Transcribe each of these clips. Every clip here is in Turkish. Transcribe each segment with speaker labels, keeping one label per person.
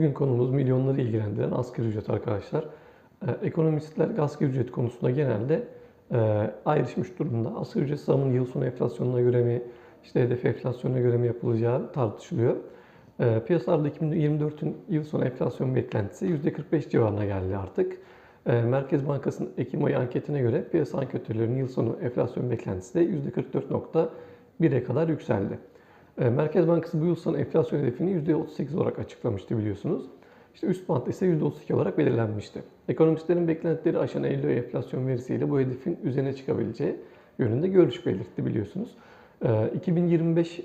Speaker 1: Bugün konumuz milyonları ilgilendiren asgari ücret arkadaşlar. Ee, ekonomistler asgari ücret konusunda genelde e, ayrışmış durumda. Asgari ücret zamının yıl sonu enflasyonuna göre mi, işte hedef enflasyonuna göre mi yapılacağı tartışılıyor. Ee, piyasalarda 2024'ün yıl sonu enflasyon beklentisi %45 civarına geldi artık. Ee, Merkez Bankası'nın Ekim ayı anketine göre piyasa anketörlerinin yıl sonu enflasyon beklentisi de %44.1'e kadar yükseldi. Ee, Merkez Bankası bu yıl sonu enflasyon hedefini %38 olarak açıklamıştı biliyorsunuz. İşte üst bant ise %32 olarak belirlenmişti. Ekonomistlerin beklentileri aşan Eylül enflasyon verisiyle bu hedefin üzerine çıkabileceği yönünde görüş belirtti biliyorsunuz. 2025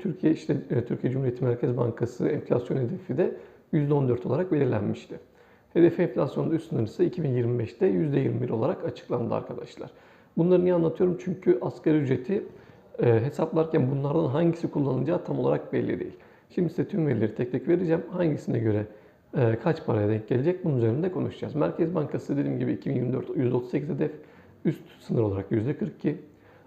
Speaker 1: Türkiye işte e, Türkiye Cumhuriyeti Merkez Bankası enflasyon hedefi de %14 olarak belirlenmişti. Hedef enflasyonda üst sınır ise 2025'te %21 olarak açıklandı arkadaşlar. Bunları niye anlatıyorum? Çünkü asgari ücreti e, hesaplarken bunlardan hangisi kullanılacağı tam olarak belli değil. Şimdi size tüm verileri tek tek vereceğim. Hangisine göre e, kaç paraya denk gelecek bunun üzerinde konuşacağız. Merkez Bankası dediğim gibi 2024 %38 hedef üst sınır olarak %42,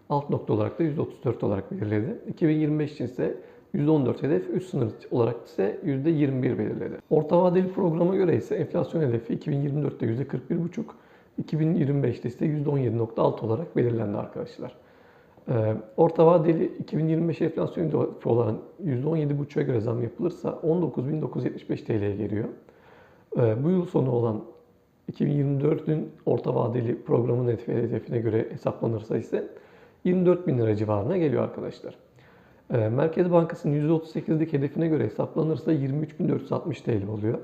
Speaker 1: alt nokta olarak da %34 olarak belirledi. 2025 için ise %14 hedef, üst sınır olarak ise %21 belirledi. Orta vadeli programa göre ise enflasyon hedefi 2024'te %41,5, 2025'te ise %17,6 olarak belirlendi arkadaşlar. Ee, orta vadeli 2025 enflasyon hedefi olan %17,5'a göre zam yapılırsa 19.975 TL'ye geliyor. Ee, bu yıl sonu olan 2024'ün orta vadeli programın hedefine göre hesaplanırsa ise 24 bin lira civarına geliyor arkadaşlar. Ee, Merkez Bankası'nın %38'lik hedefine göre hesaplanırsa 23.460 TL oluyor.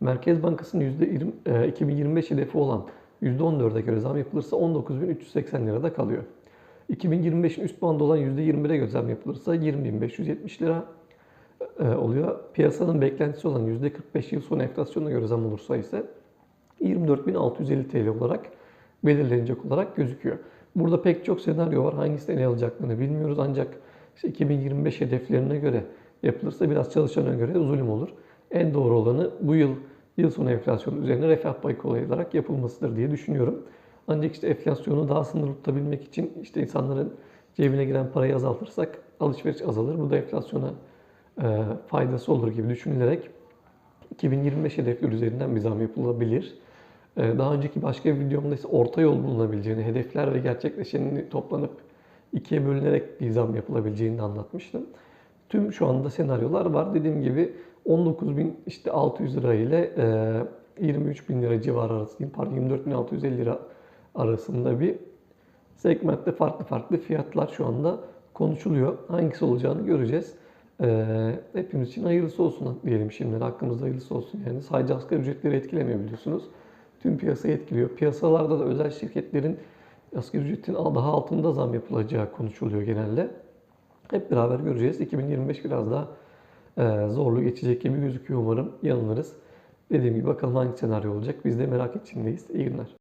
Speaker 1: Merkez Bankası'nın %20, 2025 hedefi olan %14'e göre zam yapılırsa 19.380 lirada kalıyor. 2025'in üst bandı olan %21'e göre zam yapılırsa 20.570 lira e, oluyor. Piyasanın beklentisi olan %45 yıl sonu enflasyona göre zam olursa ise 24.650 TL olarak belirlenecek olarak gözüküyor. Burada pek çok senaryo var. Hangisini ele alacaklarını bilmiyoruz ancak işte 2025 hedeflerine göre yapılırsa biraz çalışana göre zulüm olur. En doğru olanı bu yıl yıl sonu enflasyonu üzerine refah payı koyularak yapılmasıdır diye düşünüyorum. Ancak işte enflasyonu daha sınırlı tutabilmek için işte insanların cebine giren parayı azaltırsak alışveriş azalır. Bu da enflasyona e, faydası olur gibi düşünülerek 2025 hedefleri üzerinden bir zam yapılabilir. E, daha önceki başka bir videomda ise orta yol bulunabileceğini, hedefler ve gerçekleşenini toplanıp ikiye bölünerek bir zam yapılabileceğini anlatmıştım. Tüm şu anda senaryolar var. Dediğim gibi 19.000 işte 600 lira ile e, 23 bin lira civarı arasında, pardon 24.650 lira arasında bir segmentte farklı farklı fiyatlar şu anda konuşuluyor. Hangisi olacağını göreceğiz. Ee, hepimiz için hayırlısı olsun diyelim şimdi. Hakkımızda hayırlısı olsun. Yani sadece asgari ücretleri etkilemiyor biliyorsunuz. Tüm piyasayı etkiliyor. Piyasalarda da özel şirketlerin asgari ücretin daha altında zam yapılacağı konuşuluyor genelde. Hep beraber göreceğiz. 2025 biraz daha e, zorlu geçecek gibi gözüküyor umarım. Yanılırız. Dediğim gibi bakalım hangi senaryo olacak. Biz de merak içindeyiz. İyi günler.